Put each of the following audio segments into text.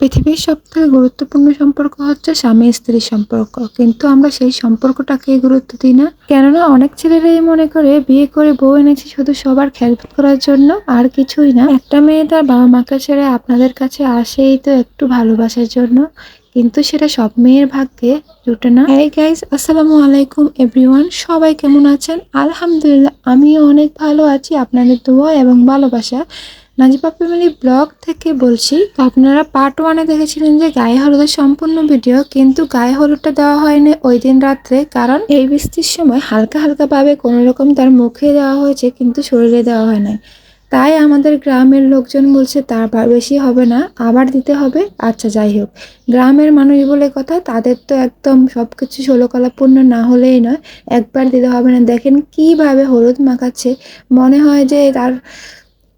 পৃথিবীর সবথেকে গুরুত্বপূর্ণ সম্পর্ক হচ্ছে স্বামী স্ত্রীর সম্পর্ক। কিন্তু আমরা সেই সম্পর্কটাকে গুরুত্ব দিই না। কেননা অনেক ছেলেরাই মনে করে বিয়ে করে বউ এনেছি শুধু সবার খেয়াল করার জন্য আর কিছুই না। একটা মেয়ে তার বাবা মাকে ছেড়ে আপনাদের কাছে আসেই তো একটু ভালোবাসার জন্য। কিন্তু সেটা সব মেয়ের ভাগ্যে জুটে না। হ্যাঁ গাইজ আসসালামু আলাইকুম এভরিওয়ান সবাই কেমন আছেন? আলহামদুলিল্লাহ, আমিও অনেক ভালো আছি। আপনাদের দোয়া এবং ভালোবাসা। নাজিপা ফ্যামিলি ব্লগ থেকে বলছি, আপনারা পার্ট ওয়ানে দেখেছিলেন যে গায়ে হলুদের সম্পূর্ণ ভিডিও কিন্তু গায়ে হলুদটা দেওয়া হয়নি ওই দিন রাত্রে, কারণ এই বৃষ্টির সময় হালকা হালকা ভাবে কোনো রকম তার মুখে দেওয়া হয়েছে, কিন্তু শরীরে দেওয়া হয় নাই। তাই আমাদের গ্রামের লোকজন বলছে, তার বেশি হবে না, আবার দিতে হবে। আচ্ছা যাই হোক। গ্রামের মানুষ বলে কথা, তাদের তো একদম সব কিছু ষোলকলাপূর্ণ না হলেই নয়, একবার দিতে হবে না। দেখেন কীভাবে হলুদ মাখাচ্ছে। মনে হয় যে তার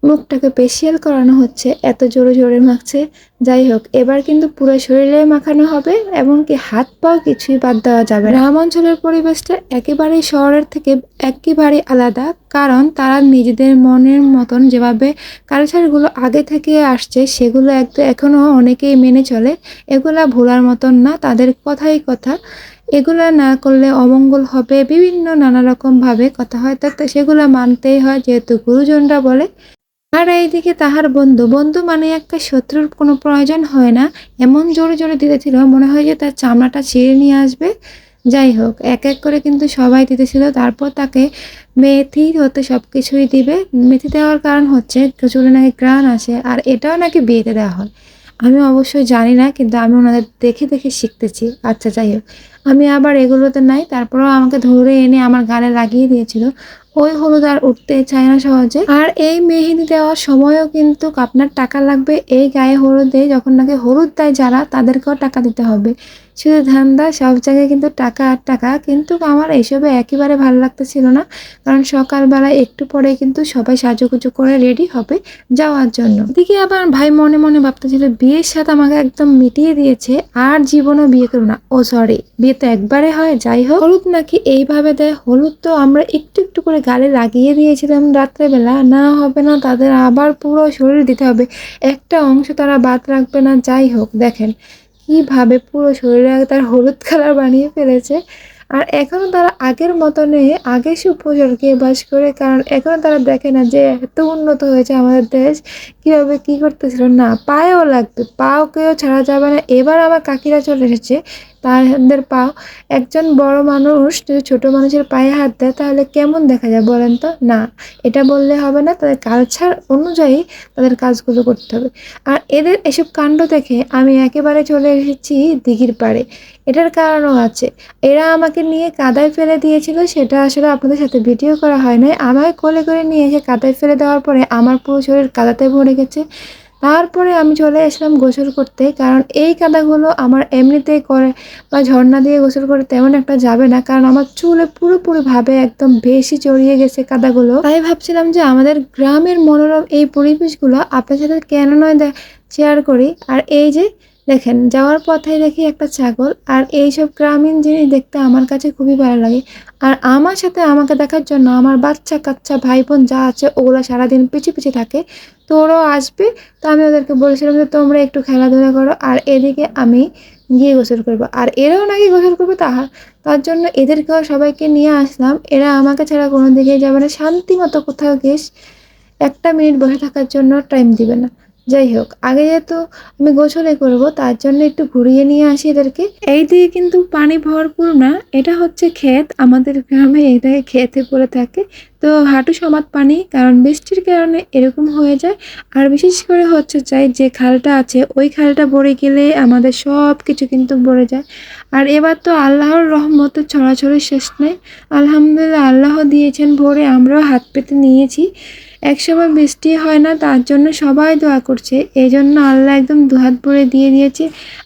মুখটাকে পেশিয়াল করানো হচ্ছে, এত জোরে জোরে মাখছে। যাই হোক, এবার কিন্তু পুরো শরীরে মাখানো হবে এবং কি হাত পাও কিছুই বাদ দেওয়া যাবে। গ্রাম অঞ্চলের পরিবেশটা একেবারেই শহরের থেকে একেবারে আলাদা, কারণ তারা নিজেদের মনের মতন যেভাবে কালচারগুলো আগে থেকে আসছে, সেগুলো একদম এখনও অনেকেই মেনে চলে। এগুলা ভোলার মতন না, তাদের কথাই কথা। এগুলা না করলে অমঙ্গল হবে, বিভিন্ন নানা রকম ভাবে কথা হয় তা তা সেগুলা মানতেই হয়, যেহেতু গুরুজনরা বলে। আর এইদিকে তাহার বন্ধু বন্ধু মানে একটা শত্রুর কোনো প্রয়োজন হয় না। এমন জোরে জোরে দিতেছিল, মনে হয় যে তার চামড়াটা ছিঁড়ে নিয়ে আসবে। যাই হোক, এক এক করে কিন্তু সবাই দিতেছিল। তারপর তাকে মেথি হতে সব কিছুই দিবে। মেথি দেওয়ার কারণ হচ্ছে চুলে নাকি গ্রান আসে আর এটাও নাকি বিয়েতে দেওয়া হয়। আমি অবশ্যই জানি না, কিন্তু আমি ওনাদের দেখে দেখে শিখতেছি। আচ্ছা যাই হোক, আমি আবার এগুলোতে নাই, তারপরেও আমাকে ধরে এনে আমার গালে লাগিয়ে দিয়েছিল। ওই হলুদ আর উঠতে চায় না সহজে। আর এই মেহেদি দেওয়ার সময়ও কিন্তু আপনার টাকা লাগবে। এই গায়ে হলুদে যখন নাকি হলুদ দেয় যারা, তাদেরকেও টাকা দিতে হবে। শুধু ধান্দা সব জায়গায় কিন্তু টাকা আর টাকা। কিন্তু আমার এসবে একেবারে ভালো লাগতেছিল না। কারণ সকালবেলায় একটু পরে কিন্তু সবাই সাজুগুজু করে রেডি হবে যাওয়ার জন্য। এদিকে আবার ভাই মনে মনে ভাবতেছিল, বিয়ের সাথে আমাকে একদম মিটিয়ে দিয়েছে। আর জীবনও বিয়ে করো না। ও সরি, বিয়ে তো একবারে হয়, যাই হোক। হলুদ নাকি এইভাবে দেয়? হলুদ তো আমরা একটু একটু করে গালে লাগিয়ে দিয়েছিলাম রাত্রেবেলা। না হবে না, তাদের আবার পুরো শরীর দিতে হবে। একটা অংশ তারা বাদ রাখবে না, যাই হোক, দেখেন। কীভাবে পুরো শরীরে তার হলুদ কালার বানিয়ে ফেলেছে। আর এখনও তারা আগের মতনে আগে সুপ্রজরকে বাস করে, কারণ এখনও তারা দেখে না যে এত উন্নত হয়েছে আমাদের দেশ। কীভাবে কি করতেছিল? না, পায়েও লাগবে, পাও কেউ ছাড়া যাবে না। এবার আমার কাকিরা চলে এসেছে। তাদের পাও একজন বড় মানুষ যদি ছোট মানুষের পায়ে হাত দেয়, তাহলে কেমন দেখা যায় বলেন তো? না, এটা বললে হবে না, তাদের কালচার অনুযায়ী তাদের কাজগুলো করতে হবে। আর এদের এসব কাণ্ড দেখে আমি একেবারে চলে এসেছি দিঘির পাড়ে। এটার কারণও আছে। এরা আমাকে নিয়ে কাদায় ফেলে দিয়েছিল, সেটা আসলে আপনাদের সাথে ভিডিও করা হয় নাই। আমায় কোলে করে নিয়ে এসে কাদায় ফেলে দেওয়ার পরে আমার পুরো শরীর কাদাতে ভরে গেছে। তারপরে আমি চলে আসলাম গোসল করতে, কারণ এই কাদাগুলো আমার এমনিতেই করে বা ঝর্ণা দিয়ে গোসল করে তেমন একটা যাবে না, কারণ আমার চুলে পুরোপুরিভাবে একদম বেশি চড়িয়ে গেছে কাদাগুলো। তাই ভাবছিলাম যে আমাদের গ্রামের মনোরম এই পরিবেশগুলো আপনার সাথে কেন নয় শেয়ার করি। আর এই যে দেখেন, যাওয়ার পথে দেখি একটা ছাগল, আর এইসব গ্রামীণ জিনিস দেখতে আমার কাছে খুবই ভালো লাগে। আর আমার সাথে আমাকে দেখার জন্য আমার বাচ্চা, কাচ্চা ভাই বোন যা আছে ওগুলো সারাদিন পিছু পিছু থাকে। তো ওরাও আসবে, তো আমি ওদেরকে বলেছিলাম যে, তোমরা একটু খেলাধুলা করো, আর এদিকে আমি গিয়ে গোসল করব। আর এরাও নাকি গোসল করবে তাহা, তার জন্য এদেরকেও সবাইকে নিয়ে আসলাম। এরা আমাকে ছাড়া কোনো দিকেই যাবে না। শান্তি মতো কোথাও গিয়ে একটা মিনিট বসে থাকার জন্য টাইম দিবে না। যাই হোক আগে যেহেতু আমি গোসলে করব, তার জন্য একটু ঘুরিয়ে নিয়ে আসি এদেরকে। এই দিকে কিন্তু পানি ভরপুর না, এটা হচ্ছে ক্ষেত, আমাদের গ্রামে এটাই ক্ষেতে পড়ে থাকে। তো হাঁটু সমাত পানি, কারণ বৃষ্টির কারণে এরকম হয়ে যায়। আর বিশেষ করে হচ্ছে চাই যে খালটা আছে, ওই খালটা ভরে গেলে আমাদের সব কিছু কিন্তু ভরে যায়। আর এবার তো আল্লাহর রহমতে ছড়াছড়ি শেষ নেই। আলহামদুলিল্লাহ, আল্লাহ দিয়েছেন ভরে, আমরাও হাত পেতে নিয়েছি। একসময় বৃষ্টি হয় না, তার জন্য সবাই দোয়া করছে। এই জন্য আল্লাহ একদম দুহাত ভরে দিয়ে দিয়েছে।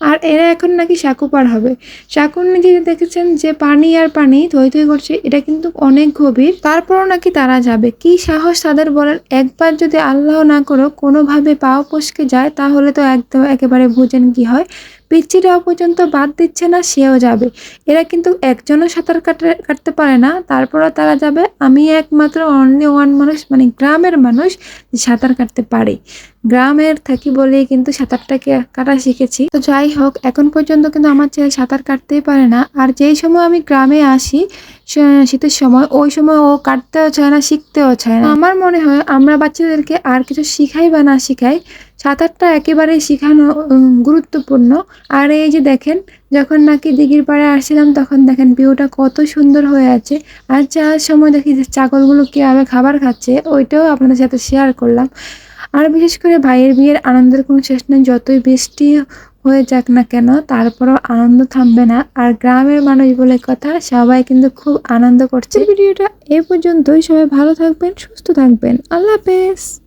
আর এরা এখন নাকি সাঁকু পার হবে। সাঁকুর নিচে দেখেছেন যে পানি আর পানি থই থই করছে, এটা কিন্তু অনেক গভীর। তারপরও নাকি তারা যাবে। কি সাহস তাদের বলেন একবার যদি আল্লাহ না করো কোনোভাবে পাও পশকে যায়, তাহলে তো একদম একেবারে বুঝেন কি হয়। পিচ্ছিটাও পর্যন্ত বাদ দিচ্ছে না, সেও যাবে। এরা কিন্তু একজনও সাঁতার কাটে, কাটতে পারে না। তারপরও তারা যাবে। আমি একমাত্র অনলি ওয়ান মানুষ মানে গ্রামের মানুষ সাঁতার কাটতে পারে। গ্রামের থাকি বলেই কিন্তু সাঁতারটাকে কাটা শিখেছি। তো যাই হোক, এখন পর্যন্ত কিন্তু আমার ছেলে সাঁতার কাটতেই পারে না। আর যেই সময় আমি গ্রামে আসি শীতের সময়, ওই সময় ও কাটতেও চায় না, শিখতেও চায় না। আমার মনে হয় আমরা বাচ্চাদেরকে আর কিছু শিখাই বা না শিখাই সাঁতারটা একেবারেই শেখানো গুরুত্বপূর্ণ। আর এই যে দেখেন, যখন নাকি দিঘির পাড়ে আসছিলাম, তখন দেখেন ভিউটা কত সুন্দর হয়ে আছে। আর যাওয়ার সময় দেখি যে ছাগলগুলো কীভাবে খাবার খাচ্ছে, ওইটাও আপনাদের সাথে শেয়ার করলাম। আর বিশেষ করে ভাইয়ের বিয়ের আনন্দের কোনো শেষ নেই, যতই বৃষ্টি হয়ে যাক না কেন, তারপরও আনন্দ থামবে না। আর গ্রামের মানুষ বলে কথা, সবাই কিন্তু খুব আনন্দ করছে। ভিডিওটা এ পর্যন্তই। সবাই ভালো থাকবেন, সুস্থ থাকবেন। আল্লাহ হাফেজ।